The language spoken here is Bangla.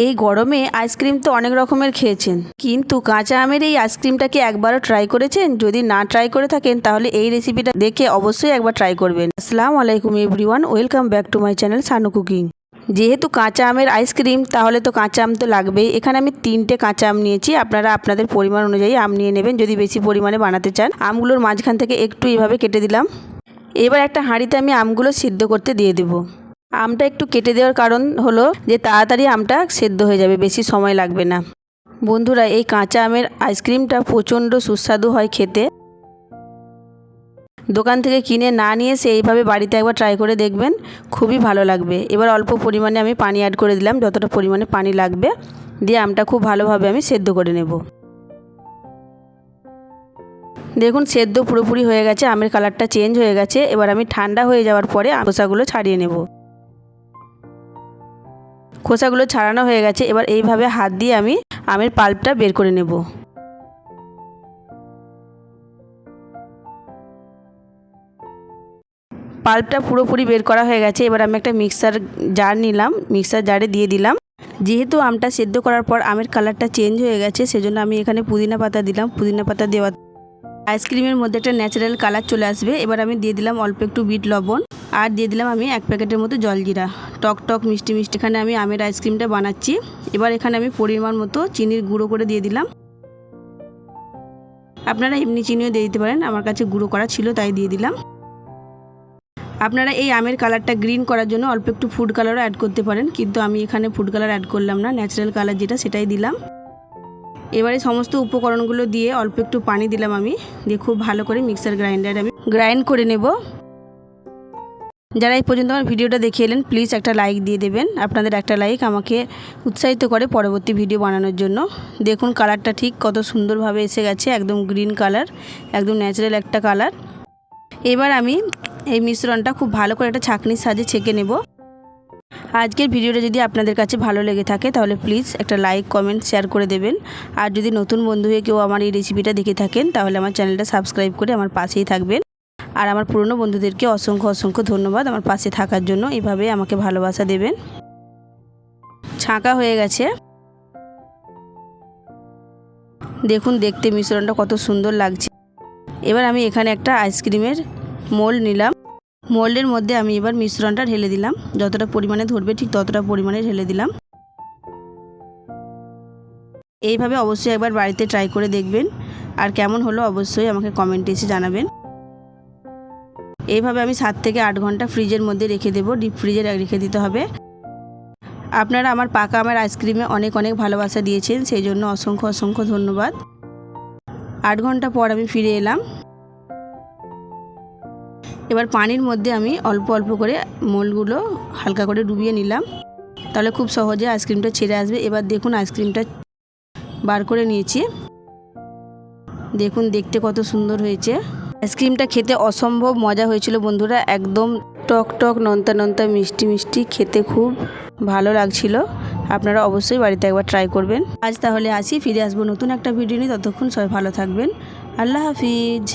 এই গরমে আইসক্রিম তো অনেক রকমের খেয়েছেন। কিন্তু কাঁচা আমের এই আইসক্রিমটা কি একবারও ট্রাই করেছেন? যদি না ট্রাই করে থাকেন, তাহলে এই রেসিপিটা দেখে অবশ্যই একবার ট্রাই করবেন। আসসালামু আলাইকুম everyone welcome back to my channel Sanu cooking যেহেতু কাঁচা আমের আইসক্রিম, তাহলে তো কাঁচা আম তো লাগবেই। এখানে আমি তিনটে কাঁচা আম নিয়েছি। আপনারা আপনাদের পরিমাণ অনুযায়ী আম নিয়ে নেবেন। যদি বেশি পরিমাণে বানাতে চান, আমগুলোর মাঝখান থেকে একটু এভাবে কেটে দিলাম। এবার একটা হাঁড়িতে আমি আমগুলো সিদ্ধ করতে দিয়ে দেবো। আমটা একটু কেটে দেওয়ার কারণ হলো যে তাড়াতাড়ি আমটা সেদ্ধ হয়ে যাবে, বেশি সময় লাগবে না। বন্ধুরা, এই কাঁচা আমের আইসক্রিমটা প্রচণ্ড সুস্বাদু হয় খেতে। দোকান থেকে কিনে না নিয়ে সে এইভাবে বাড়িতে একবার ট্রাই করে দেখবেন, খুবই ভালো লাগবে। এবার অল্প পরিমাণে আমি পানি অ্যাড করে দিলাম, যতটা পরিমাণে পানি লাগবে, দিয়ে আমটা খুব ভালোভাবে আমি সেদ্ধ করে নেব। দেখুন, সেদ্ধ পুরোপুরি হয়ে গেছে, আমের কালারটা চেঞ্জ হয়ে গেছে। এবার আমি ঠান্ডা হয়ে যাওয়ার পরে খোসাগুলো ছাড়িয়ে নেব। খোসাগুলো ছাড়ানো হয়ে গেছে, এবার এইভাবে হাত দিয়ে আমি আমের পাল্পটা বের করে নেব। পাল্পটা পুরোপুরি বের করা হয়ে গেছে, এবার আমি একটা মিক্সার জার নিলাম, মিক্সার জারে দিয়ে দিলাম। যেহেতু আমটা সেদ্ধ করার পর আমের কালারটা চেঞ্জ হয়ে গেছে, সেজন্য আমি এখানে পুদিনা পাতা দিলাম, পুদিনা পাতা দেওয়া আইসক্রিমের মধ্যে একটা ন্যাচারাল কালার চলে আসবে, এবার আমি দিয়ে দিলাম অল্প একটু বিট লবণ। আর দিয়ে দিলাম আমি এক প্যাকেটের মতো জলজিরা টক টক, মিষ্টি মিষ্টি এখানে আমি আমের আইসক্রিমটা বানাচ্ছি। এবার এখানে আমি পরিমাণ মতো চিনির গুঁড়ো করে দিয়ে দিলাম। আপনারা এমনি চিনিও দিয়ে দিতে পারেন, আমার কাছে গুঁড়ো করা ছিল তাই দিয়ে দিলাম। আপনারা এই আমের কালারটা গ্রিন করার জন্য অল্প একটু ফুড কালারও অ্যাড করতে পারেন, কিন্তু আমি এখানে ফুড কালার অ্যাড করলাম না ন্যাচারাল কালার যেটা সেটাই দিলাম। এবারে সমস্ত উপকরণগুলো দিয়ে অল্প একটু পানি দিলাম আমি, দিয়ে খুব ভালো করে মিক্সার গ্রাইন্ডারে আমি গ্রাইন্ড করে নেব। যারা এই পর্যন্ত আমার ভিডিওটা দেখে এলেন প্লিজ একটা লাইক দিয়ে দেবেন। আপনাদের একটা লাইক আমাকে উৎসাহিত করে পরবর্তী ভিডিও বানানোর জন্য। দেখুন কালারটা ঠিক কত সুন্দরভাবে এসে গেছে, একদম গ্রিন কালার একদম ন্যাচারাল একটা কালার এবার আমি এই মিশ্রণটা খুব ভালো করে একটা ছাঁকনির সাহায্যে ছেঁকে নেব। আজকের ভিডিওটা যদি আপনাদের কাছে ভালো লেগে থাকে, তাহলে প্লিজ একটা লাইক কমেন্ট শেয়ার করে দেবেন। আর যদি নতুন বন্ধু হয়ে কেউ আমার এই রেসিপিটা দেখে থাকেন, তাহলে আমার চ্যানেলটা সাবস্ক্রাইব করে আমার পাশেই থাকবেন। আর আমার পুরনো বন্ধুদেরকে অসংখ্য অসংখ্য ধন্যবাদ আমার পাশে থাকার জন্য। এভাবে আমাকে ভালোবাসা দেবেন। ছাঁকা হয়ে গেছে। দেখুন, দেখতে মিশ্রণটা কত সুন্দর লাগছে। এবার আমি এখানে একটা আইসক্রিমের মোল্ড নিলাম। মোল্ডের মধ্যে আমি এবার মিশ্রণটা ঢেলে দিলাম। যতটা পরিমাণে ধরবে ঠিক ততটা পরিমাণে ঢেলে দিলাম। এইভাবে অবশ্যই একবার বাড়িতে ট্রাই করে দেখবেন। আর কেমন হলো অবশ্যই আমাকে কমেন্টে এসে জানাবেন। এইভাবে আমি সাত থেকে আট ঘণ্টা ফ্রিজের মধ্যে রেখে দেবো, ডিপ ফ্রিজে রেখে দিতে হবে। আপনারা আমার পাকা আমার আইসক্রিমে অনেক অনেক ভালোবাসা দিয়েছেন, সেই জন্য অসংখ্য অসংখ্য ধন্যবাদ। আট ঘণ্টা পর আমি ফিরে এলাম। এবার পানির মধ্যে আমি অল্প অল্প করে মোলগুলো হালকা করে ডুবিয়ে নিলাম। তাহলে খুব সহজে আইসক্রিমটা ছেড়ে আসবে। এবার দেখুন আইসক্রিমটা বার করে নিয়েছি। দেখুন দেখতে কত সুন্দর হয়েছে। আইসক্রিমটা খেতে অসম্ভব মজা হয়েছিল বন্ধুরা, একদম টক টক, নন্তা নন্তা, মিষ্টি মিষ্টি, খেতে খুব ভালো লাগছিল। আপনারা অবশ্যই বাড়িতে একবার ট্রাই করবেন। আজ তাহলে আসি, ফিরে আসব নতুন একটা ভিডিও নিয়ে, ততক্ষণ সবাই ভালো থাকবেন। আল্লাহ হাফিজ।